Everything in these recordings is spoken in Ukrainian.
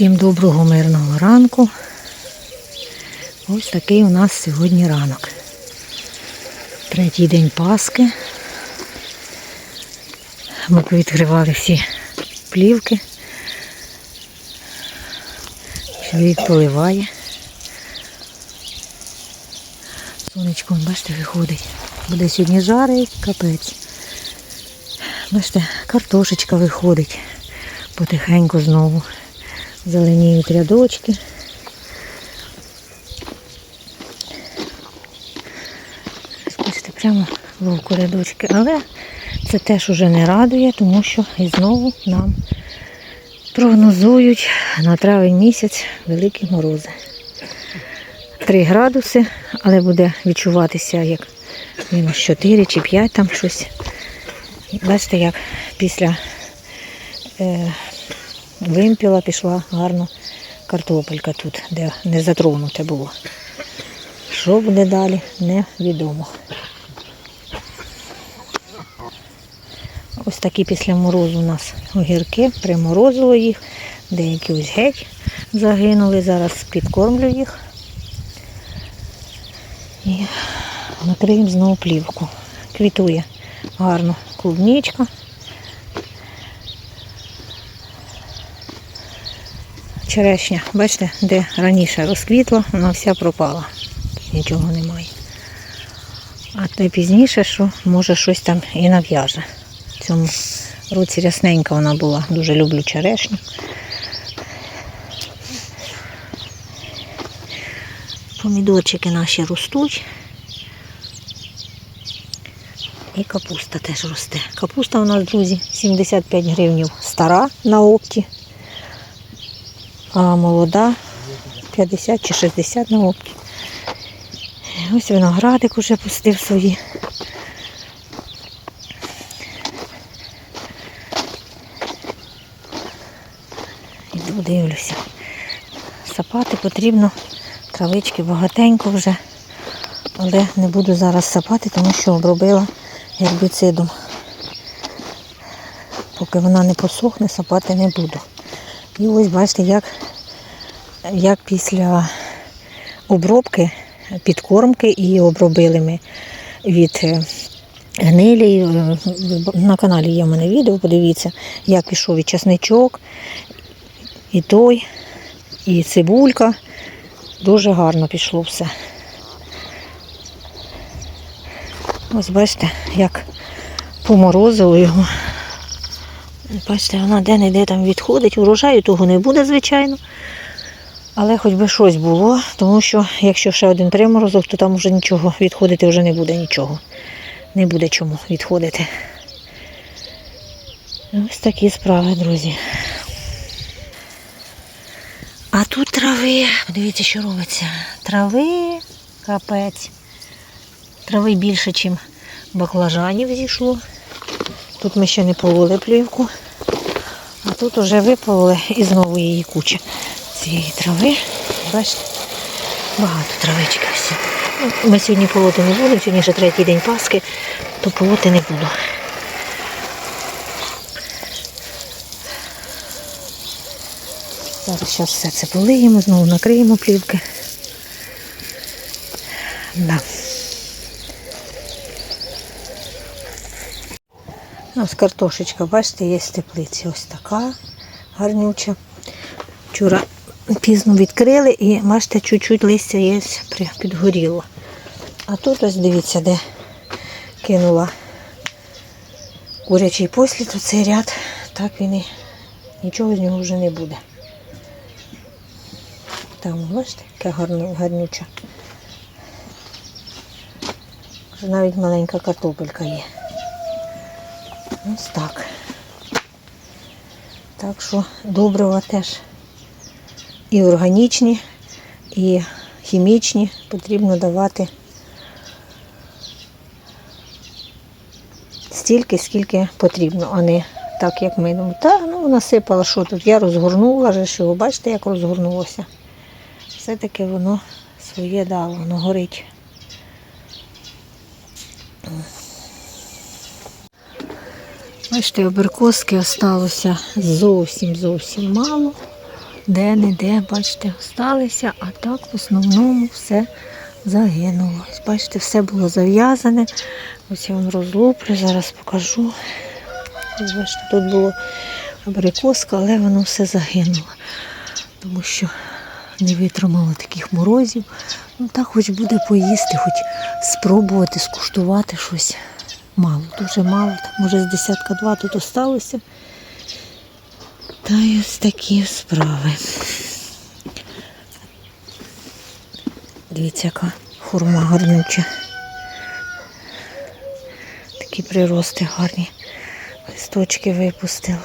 Всім доброго мирного ранку. Ось такий у нас сьогодні ранок. Третій день Пасхи. Ми відкривали всі плівки. Чоловік поливає. Сонечко, бачите, виходить. Буде сьогодні жарить, капець. Бачите, картошечка виходить потихеньку знову. Зеленіють рядочки. Бачите, прямо вовку рядочки. Але це теж уже не радує, тому що і знову нам прогнозують на травень місяць великі морози. 3 градуси, але буде відчуватися як мінус 4 чи 5 там щось. Бачите, як після е, вимпіла пішла гарно картопелька тут, де не затронуте було. Що буде далі, невідомо. Ось такі після морозу у нас огірки, приморозило їх, деякі ось геть загинули, зараз підкормлю їх. І накриємо знову плівку. Квітує гарно клубничка. Черешня, бачите, де раніше розквітла, вона вся пропала. Нічого немає. А те пізніше, що може щось там і нав'яже. В цьому році рясненька вона була. Дуже люблю черешню. Помідорчики наші ростуть. І капуста теж росте. Капуста у нас, друзі, 75 гривнів стара на опті, а молода 50 чи 60 на опті. Ось виноградик уже пустив свої. Іду дивлюся. Сапати потрібно, травички багатенько вже, але не буду зараз сапати, тому що обробила гербіцидом. Поки вона не посохне, сапати не буду. І ось бачите, як, як після обробки, підкормки і обробили ми від е, гнилі. Е, На каналі є в мене відео, подивіться, як пішов і часничок, і той, і цибулька. Дуже гарно пішло все. Ось бачите, як поморозило його. Бачите, вона де-не-де там відходить. Урожаю того не буде, звичайно. Але хоч би щось було, тому що якщо ще один приморозок, то там вже нічого відходити вже не буде нічого. Не буде чому відходити. Ось такі справи, друзі. А тут трави, подивіться, що робиться. Трави, капець. Трави більше, ніж баклажанів зійшло. Тут ми ще не пололи плівку, а тут вже випололи і знову її куча цієї трави. Бачите, багато травички. Ну, Ми сьогодні полоти не будемо, сьогодні вже третій день Пасхи, то полоти не буду. Зараз зараз все це полиємо, знову накриємо плівки. Да. Ось картошечка, бачите, є з теплиці. Ось така гарнюча. Вчора пізно відкрили і бачите, чуть-чуть листя є підгоріло. А тут ось дивіться, де кинула курячий послід, то цей ряд, так він і нічого з нього вже не буде. Там, бачите, яка гарнюча. Вже навіть маленька картопелька є. Ось так. Так що добрива теж і органічні, і хімічні потрібно давати стільки, скільки потрібно, а не так, як ми думаємо. Та ну насипала, що тут. Я розгорнула, вже що, бачите, як розгорнулося. Все-таки воно своє дало, воно горить. Бачите, аберкоски осталося зовсім зовсім мало. де-не-де, бачите, осталися, а так в основному все загинуло. Бачите, все було зав'язане. Ось я вам розлуплю, зараз покажу. Бачите, тут було абрикоска, але воно все загинуло. Тому що не витримало таких морозів. Ну так хоч буде поїсти, хоч спробувати, скуштувати щось. Мало, дуже мало. Може, з десятка два тут осталося. Та й ось такі справи. Дивіться, яка хурма гарнюча. Такі прирости гарні. Листочки випустила.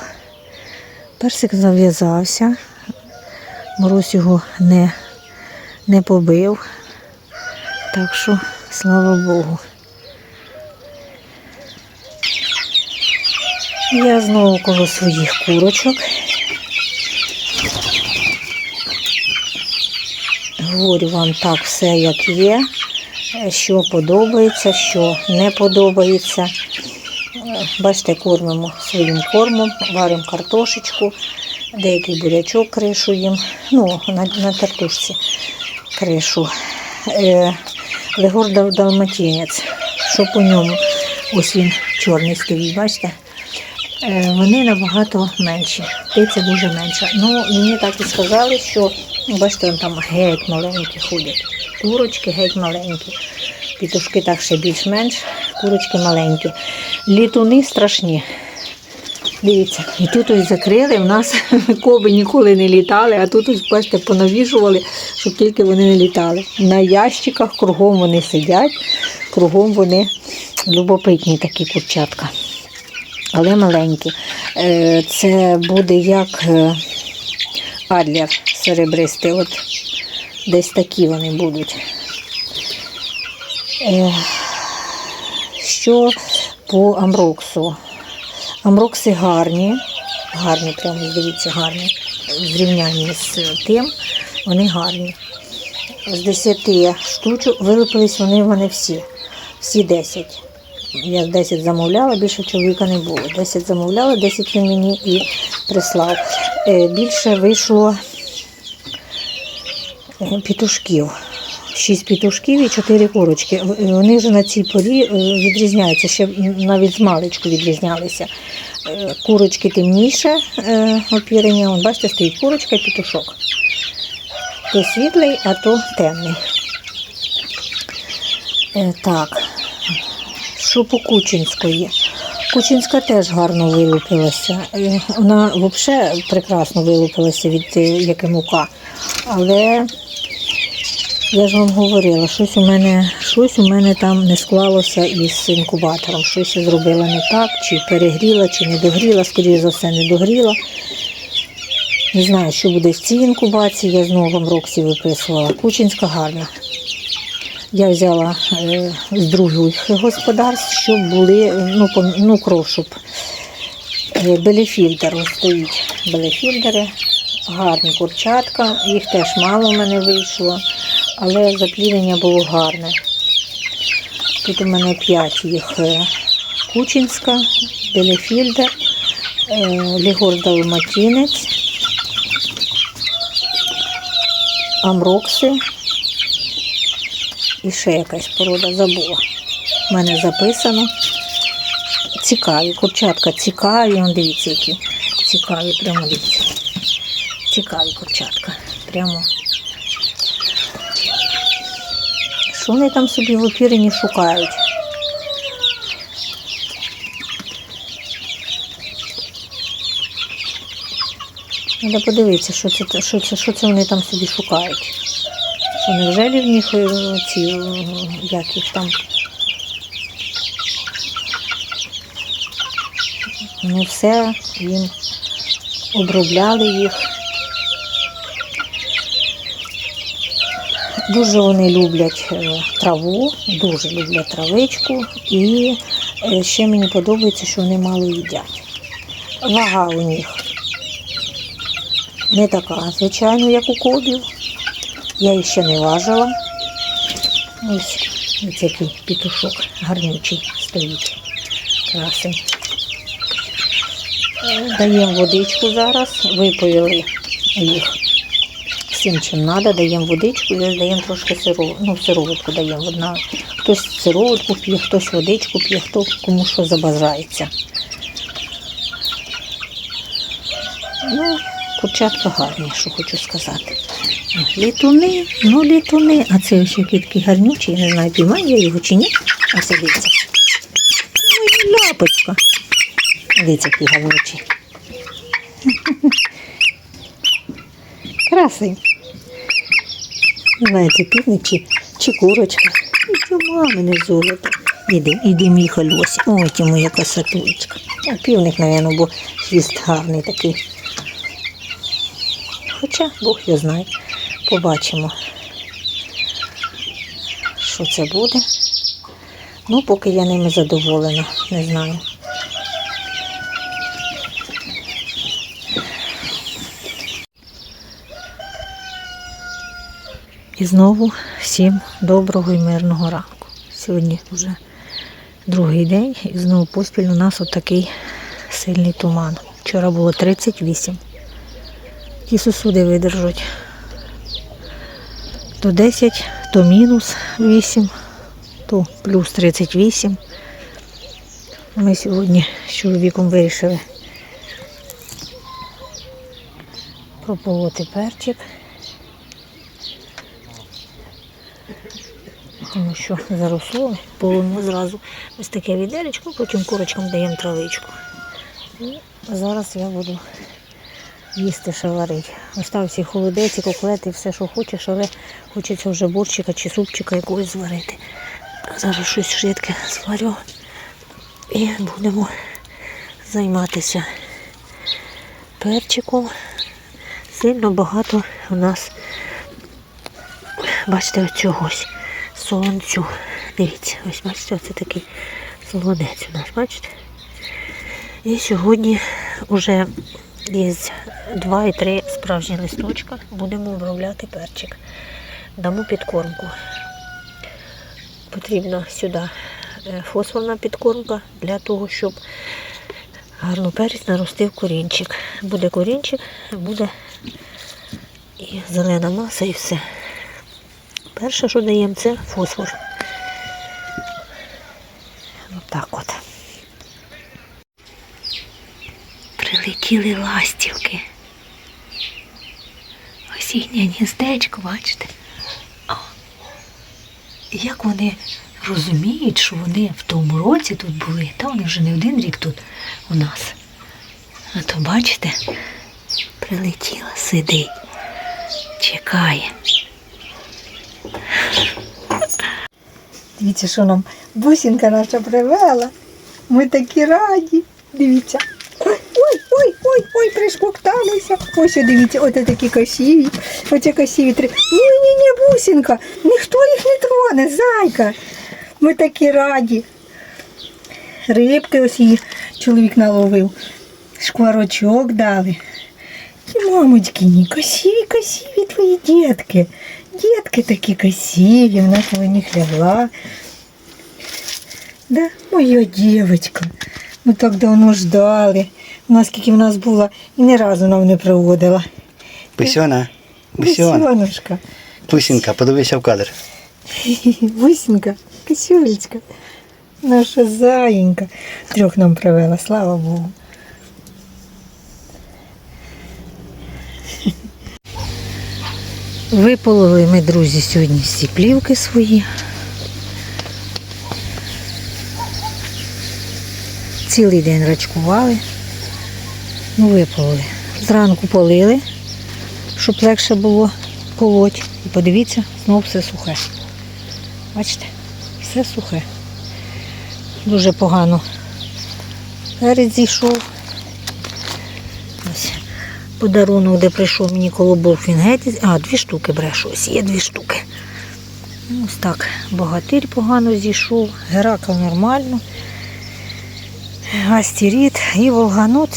Персик зав'язався. Мороз його не, не побив. Так що, слава Богу. Я знову коло своїх курочок. Говорю вам так все, як є, що подобається, що не подобається. Бачите, кормимо своїм кормом, варимо картошечку, деякий бурячок кришу їм, ну, на, на картошці кришу. Е, Легор дал- далматинець, що по ньому, ось він чорний стоїть, бачите? Е, Вони набагато менші, птиця дуже менша. Ну, мені так і сказали, що бачите, там геть маленькі ходять. Курочки геть маленькі. Пітушки так ще більш-менш, курочки маленькі. Літуни страшні. Дивіться, і тут ось закрили. У нас коби ніколи не літали, а тут ось, бачите, понавішували, щоб тільки вони не літали. На ящиках кругом вони сидять, кругом вони любопитні такі курчатка але маленькі. Е, Це буде як е, адлер серебристий. От десь такі вони будуть. Е, Що по амроксу? Амрокси гарні, гарні, прямо дивіться, гарні. В зрівнянні з тим, вони гарні. З 10 штучок вилупились вони, вони всі. Всі 10. Я 10 замовляла, більше чоловіка не було. 10 замовляла, 10 він мені і прислав. Е, Більше вийшло е, пітушків. 6 пітушків і 4 курочки. Вони вже на цій порі е, відрізняються, ще навіть з маличку відрізнялися. Е, Курочки темніше е, опірення. Вон, бачите, стоїть курочка і пітушок. То світлий, а то темний. Е, Так, що по Кучинської. Кучинська теж гарно вилупилася. Е, Вона взагалі прекрасно вилупилася від е, якимука. Але я ж вам говорила, щось у мене, щось у мене там не склалося із інкубатором. Щось я зробила не так, чи перегріла, чи не догріла, скоріше за все, не догріла. Не знаю, що буде в цій інкубації, я знову вам Роксі виписувала. Кучинська гарна. Я взяла е, з других господарств, щоб були, ну, по- ну кров, щоб е, белефільтр ось стоїть. Белефільтери, гарні курчатка, їх теж мало в мене вийшло, але запліднення було гарне. Тут у мене 5 їх е, Кучинська, Белефільдер, е, Лігор Далматінець, Амрокси і ще якась порода забула. У мене записано. Цікаві, курчатка цікаві, Вон дивіться, які цікаві, прямо дивіться. Цікаві курчатка. Прямо. Що вони там собі в опірині шукають? Треба подивитися, що це, що це, що це вони там собі шукають. Що невже в них е, ці, е, як їх там? Ну все, їм обробляли їх. Дуже вони люблять е, траву, дуже люблять травичку. І ще мені подобається, що вони мало їдять. Вага у них не така, звичайно, як у кобів. Я їх ще не важила. Ось, ось який пітушок гарнючий стоїть. Красень. Е, Даємо водичку зараз, випоїли їх всім чим треба, даємо водичку і даємо трошки сироватку. Ну, сироватку даємо. Одна. Хтось сироватку п'є, хтось водичку п'є, хто кому що забажається. Ну, курчатка гарні, що хочу сказати. Літуни, ну літуни. А це ось який такий гарнючий, не знаю, піймаю я його чи ні. А це дивіться. Ой, ляпочка. Дивіться, який гарнючий. Красень. Не знаю, чи, курочка. І це мамине золото. Іди, іди, мій хальосі. Ой, ти моя красотулечка. А півник, мабуть, бо хвіст гарний такий. Хоча Бог його знає. Побачимо, що це буде. Ну, поки я ними задоволена, не знаю. І знову всім доброго і мирного ранку. Сьогодні вже другий день і знову поспіль у нас отакий сильний туман. Вчора було 38. Ті сусуди видержать. То 10, то мінус 8, то плюс 38. Ми сьогодні з чоловіком вирішили прополоти перчик. Тому що заросло, полимо зразу ось таке відеречко, потім курочкам даємо травичку. І зараз я буду їсти ще варити. Остався і холодець, і коклети, все, що хочеш, але хочеться вже борщика чи супчика якогось зварити. Зараз щось швидке зварю і будемо займатися перчиком. Сильно багато у нас, бачите, оцього ось солонцю. Дивіться, ось бачите, це такий солонець у нас, бачите? І сьогодні вже є два і три справжні листочка. Будемо обробляти перчик. Дамо підкормку. Потрібна сюди е, фосфорна підкормка для того, щоб гарно перець наростив корінчик. Буде корінчик, буде і зелена маса і все. Перше, що даємо, це фосфор. Отак от. Прилетіли ластівки. Осіннє гніздечко, бачите? О. Як вони розуміють, що вони в тому році тут були, та вони вже не один рік тут у нас. А то бачите, прилетіла, сидить, чекає. Дивіться, що нам бусинка наша привела. Ми такі раді. Дивіться. Ой, ой, пришкокталися. Ось дивіться, от такі красиві. Оце красиві три. Ні, ні, ні, бусинка, ніхто їх не троне, зайка. Ми такі раді. Рибки ось її чоловік наловив. Шкварочок дали. І мамочки, красиві, красиві твої дітки. Дітки такі красиві, вона коло них лягла. Да, моя дівчинка. Ми так давно ждали. У нас скільки в нас було, і ні разу нам не приводила. Бусьона, Бусьон, Бусьонушка. Бусінка, подивися в кадр. Бусинка, кисюлечка. Наша заїнька. Трьох нам привела, слава Богу. Випололи ми, друзі, сьогодні всі плівки свої. Цілий день рачкували. Ну, випололи. Зранку полили, щоб легше було полоть. І подивіться, знову все сухе. Бачите, все сухе. Дуже погано. Перець зійшов. Ось подарунок, де прийшов мені колобок, він геть. А, дві штуки брешу. Ось є дві штуки. Ну, Ось так. Богатир погано зійшов, геракл нормально. Гастіріт і Волга, ну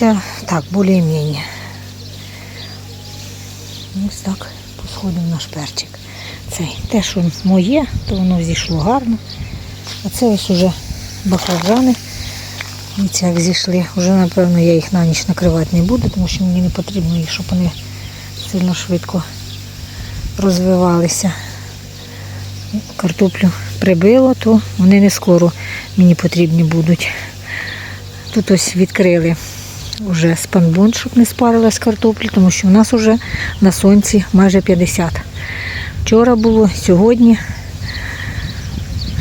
так, більш-менш. Ось так посходив наш перчик. Цей. Те, що моє, то воно зійшло гарно. А це ось уже баклажани. Дивіться, як зійшли. Вже, напевно, я їх на ніч накривати не буду, тому що мені не потрібно їх, щоб вони сильно швидко розвивалися. Картоплю прибило, то вони не скоро мені потрібні будуть. Тут ось відкрили вже спанбон, щоб не спарилась картопля, тому що у нас вже на сонці майже 50. Вчора було, сьогодні.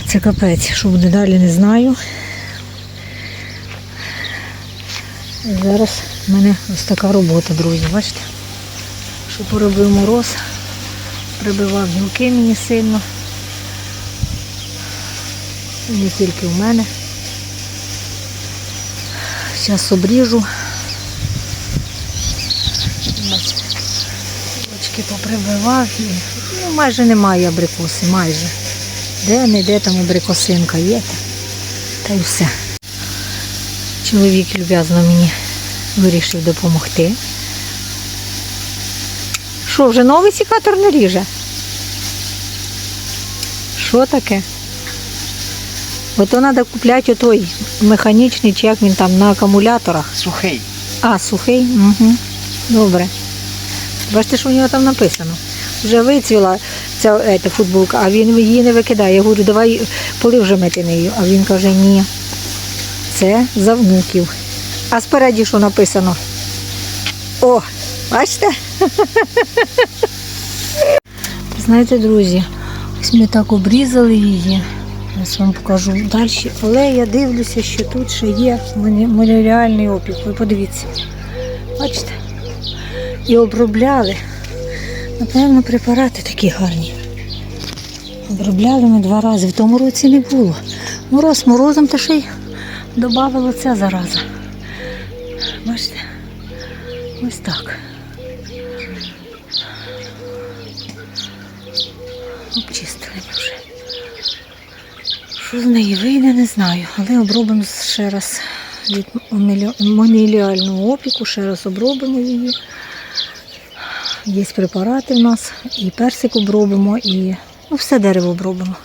Це капець, що буде далі, не знаю. Зараз в мене ось така робота, друзі, бачите? Що поробив мороз, прибивав гілки мені сильно. І не тільки в мене. Зараз обріжу. Гілочки поприбивав і ну, майже немає абрикоси, майже. Де не де там абрикосинка є. Та й все. Чоловік люб'язно мені вирішив допомогти. Що, вже новий сікатор не ріже? Що таке? Ото треба купляти отой механічний, чи як він там на акумуляторах. Сухий. А, сухий? Угу. Добре. Бачите, що у нього там написано. Вже вицвіла ця ета, футболка, а він її не викидає. Я говорю, давай полив вже мити нею. А він каже, ні. Це за внуків. А спереді що написано? О, бачите? Знаєте, друзі, ось ми так обрізали її. Ось вам покажу далі. Але я дивлюся, що тут ще є мані- опік. Ви подивіться. Бачите? І обробляли. Напевно, препарати такі гарні. Обробляли ми два рази. В тому році не було. Мороз морозом та ще й додавало ця зараза. Бачите? Ось так. Вже. Що з неї вийде, не знаю. Але обробимо ще раз від моніліального опіку, ще раз обробимо її. Є препарати в нас, і персик обробимо, і ну, все дерево обробимо.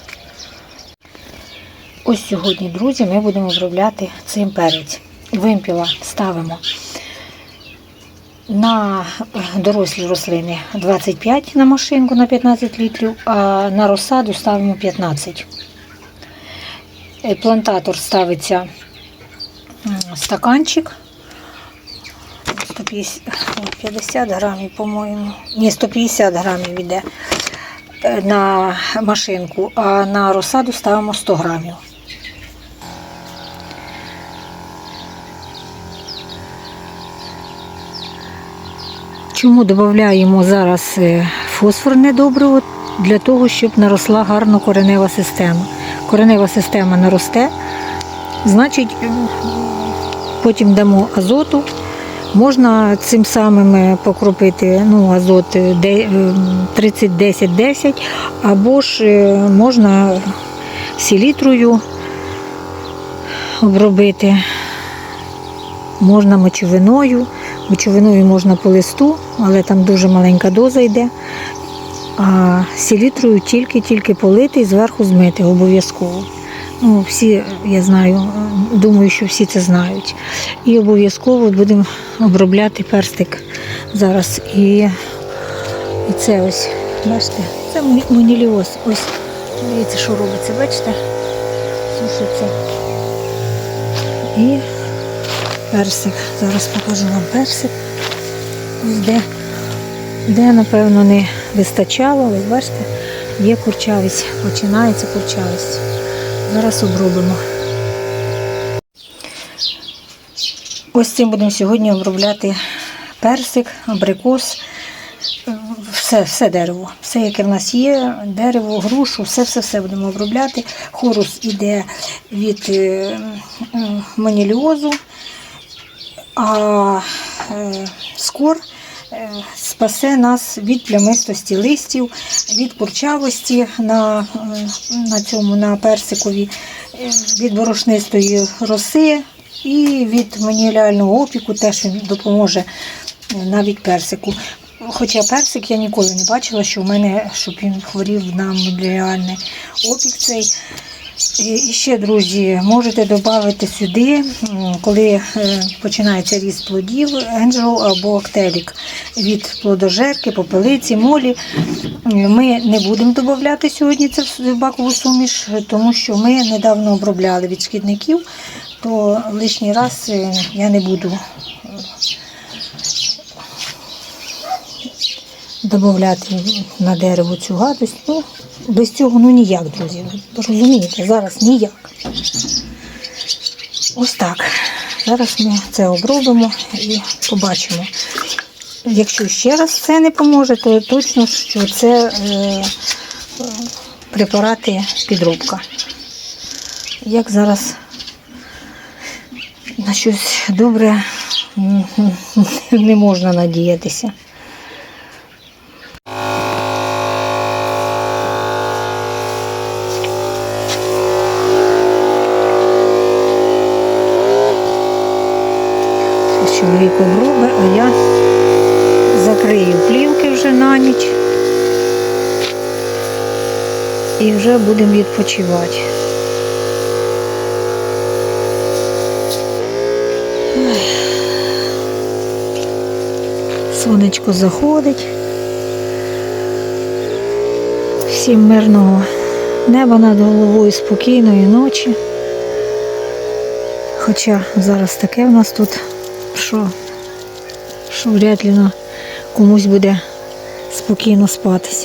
Ось сьогодні, друзі, ми будемо обробляти цим перець. Вимпіла ставимо на дорослі рослини 25 на машинку на 15 літрів, а на розсаду ставимо 15. Е, Плантатор ставиться стаканчик 150, грамів, по-моєму. Ні, 150 грамів йде е, на машинку, а на розсаду ставимо 100 грамів. Чому додаємо зараз е, фосфорне добриво? Для того, щоб наросла гарно коренева система. Коренева система наросте, значить, е, потім дамо азоту. Можна цим самим е, покропити ну, азот е, де- е, 30-10-10, або ж е, можна селітрою обробити, можна мочовиною. Мочовиною можна по листу, але там дуже маленька доза йде. А селітрою тільки-тільки полити і зверху змити обов'язково. Ну, всі, я знаю, думаю, що всі це знають. І обов'язково будемо обробляти перстик зараз. І, і це ось, бачите, це мон- моніліоз. Ось, дивіться, що робиться, бачите? Сушиться. І персик. Зараз покажу вам персик. Ось де, де напевно, не вистачало, ось бачите, є курчавість, починається курчавість. Зараз обробимо. Ось цим будемо сьогодні обробляти персик, абрикос, все, все дерево. Все, яке в нас є, дерево, грушу, все-все-все будемо обробляти. Хорус іде від е, маніліозу, а е, скор е, спасе нас від плямистості листів, від курчавості на, е, на цьому на персикові, е, від борошнистої роси і від маніліального опіку теж він допоможе е, навіть персику. Хоча персик я ніколи не бачила, що в мене, щоб він хворів на маніліальний опік цей. І ще, друзі, можете додати сюди, коли е, починається ріст плодів, енджел або актелік від плодожерки, попелиці, молі. Ми не будемо додати сьогодні це в бакову суміш, тому що ми недавно обробляли від шкідників, то лишній раз е, я не буду додати на дерево цю гадость. Ну, без цього ну ніяк, друзі. Розумієте, зараз ніяк. Ось так. Зараз ми це обробимо і побачимо. Якщо ще раз це не поможе, то точно, що це е, препарати підробка. Як зараз на щось добре не можна надіятися. Чоловік оброби, а я закрию плівки вже на ніч. І вже будемо відпочивати. Сонечко заходить. Всім мирного неба над головою, спокійної ночі. Хоча зараз таке в нас тут, що, що вряд ли комусь буде спокійно спатись.